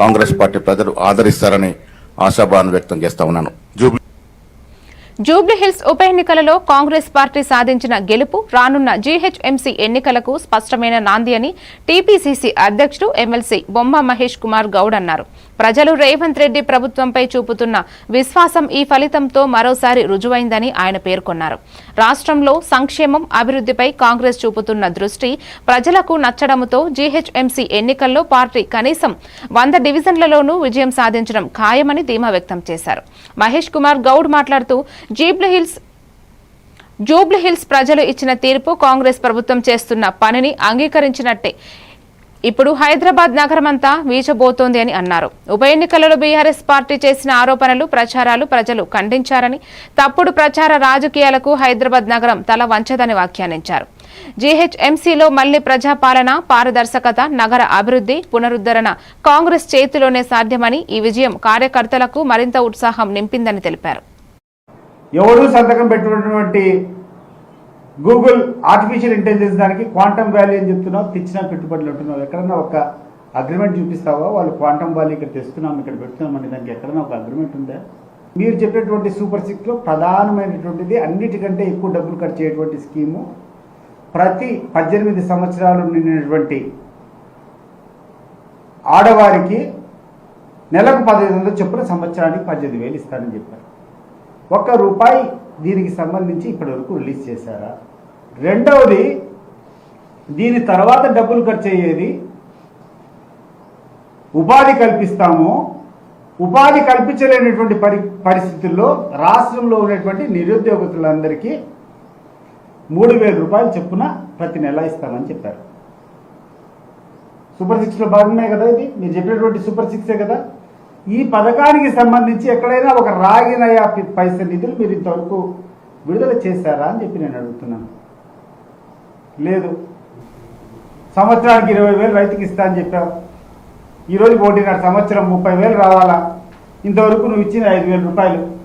Congress party ప్రజలు ఆదరిస్తారని ఆశాభావం వ్యక్తం చేస్తా ఉన్నాను. జూబ్లీ జూబ్లీహిల్స్ ఉప ఎన్నికలలో కాంగ్రెస్ పార్టీ సాధించిన గెలుపు రానున్న జీహెచ్ఎంసీ ఎన్నికలకు స్పష్టమైన నాంది అని టీపీసీసీ అధ్యక్షుడు ఎమ్మెల్సీ బొమ్మ మహేష్ కుమార్ గౌడ్ అన్నారు. ప్రజలు రేవంత్ రెడ్డి ప్రభుత్వంపై చూపుతున్న విశ్వాసం ఈ ఫలితంతో మరోసారి రుజువైందని ఆయన పేర్కొన్నారు. రాష్ట్రంలో సంక్షేమం అభివృద్ధిపై కాంగ్రెస్ చూపుతున్న దృష్టి ప్రజలకు నచ్చడంతో జీహెచ్ఎంసీ ఎన్నికల్లో పార్టీ కనీసం వంద డివిజన్లలోనూ విజయం సాధించడం ఖాయమని ధీమా వ్యక్తం చేశారు. మహేష్ కుమార్ గౌడ్ మాట్లాడుతూ జీబ్లీహిల్స్ జూబ్లీహిల్స్ ప్రజలు ఇచ్చిన తీర్పు కాంగ్రెస్ ప్రభుత్వం చేస్తున్న పనిని అంగీకరించినట్టే ఇప్పుడు హైదరాబాద్ నగరమంతా వీచబోతోంది అని అన్నారు. ఉప ఎన్నికలలో బీఆర్ఎస్ పార్టీ చేసిన ఆరోపణలు ప్రచారాలు ప్రజలు ఖండించారని తప్పుడు ప్రచార రాజకీయాలకు హైదరాబాద్ నగరం తల వంచదని వ్యాఖ్యానించారు. జీహెచ్ఎంసీలో మళ్ళీ ప్రజాపాలన పారదర్శకత నగర అభివృద్ధి పునరుద్ధరణ కాంగ్రెస్ చేతిలోనే సాధ్యమని ఈ విజయం కార్యకర్తలకు మరింత ఉత్సాహం నింపిందని తెలిపారు. ఎవరు సంతకం పెట్టినటువంటి గూగుల్ ఆర్టిఫిషియల్ ఇంటెలిజెన్స్ దానికి క్వాంటమ్ వ్యాలీ అని చెప్తున్నావు తెచ్చినా పెట్టుబడులు అంటున్నావు. ఎక్కడన్నా ఒక అగ్రిమెంట్ చూపిస్తావా? వాళ్ళు క్వాంటమ్ వ్యాలీ ఇక్కడ తెస్తున్నాం ఇక్కడ పెడుతున్నామండి దానికి ఎక్కడన్నా ఒక అగ్రిమెంట్ ఉందా? మీరు చెప్పేటువంటి సూపర్ సిక్స్లో ప్రధానమైనటువంటిది అన్నిటికంటే ఎక్కువ డబ్బులు ఖర్చు చేయటువంటి స్కీము ప్రతి పద్దెనిమిది సంవత్సరాలు నిండినటువంటి ఆడవారికి నెలకు పదహైదు వందలు చొప్పున సంవత్సరానికి పద్దెనిమిది వేలు ఇస్తారని చెప్పారు. ఒక్క రూపాయి దీనికి సంబంధించి ఇప్పటి వరకు రిలీజ్ చేశారా? రెండవది దీని తర్వాత డబ్బులు ఖర్చు అయ్యేది ఉపాధి కల్పిస్తాము. ఉపాధి కల్పించలేనటువంటి పరి పరిస్థితుల్లో రాష్ట్రంలో ఉన్నటువంటి నిరుద్యోగులందరికీ మూడు వేల రూపాయలు చొప్పున ప్రతి నెల ఇస్తామని చెప్పారు. సూపర్ సిక్స్లో భాగమే కదా ఇది? మీరు చెప్పినటువంటి సూపర్ సిక్సే కదా? ఈ పథకానికి సంబంధించి ఎక్కడైనా ఒక రాగినయా పైస నిధులు మీరు ఇంతవరకు విడుదల చేశారా అని చెప్పి నేను అడుగుతున్నాను. లేదు. సంవత్సరానికి ఇరవై వేలు రైతుకి ఇస్తా అని చెప్పావు. ఈరోజు ఒకటిన్నర సంవత్సరం ముప్పై వేలు రావాలా? ఇంతవరకు నువ్వు ఇచ్చిన ఐదు వేల రూపాయలు.